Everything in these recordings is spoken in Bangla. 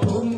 হুম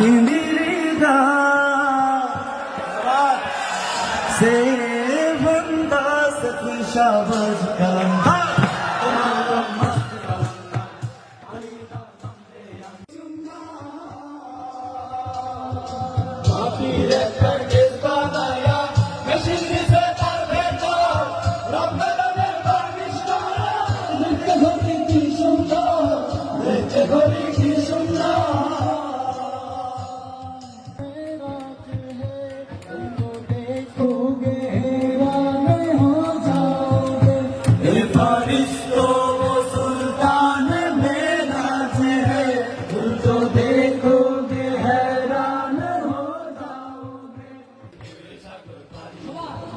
सिंदीदा से बंदा सखी शाबाश कलंदा फरिश्तो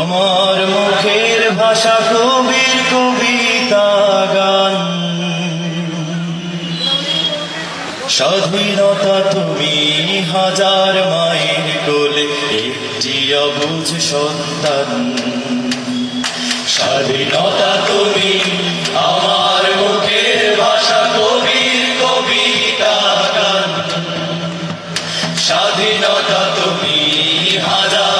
আমার মুখের ভাষা কবির কবিতা গান। স্বাধীনতা তুমি হাজার মায়ের কোলে, একটি অবুঝ সন্তান। স্বাধীনতা তুমি আমার মুখের ভাষা কবির কবিতা গান। স্বাধীনতা তুমি হাজার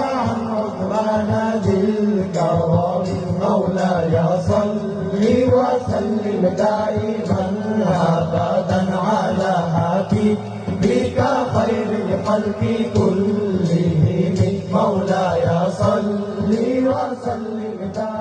ربنا بالكرم مولاي صل وسلم دائما ابدا على حبيبك خير الخلق كلهم مولاي صل وسلم دائما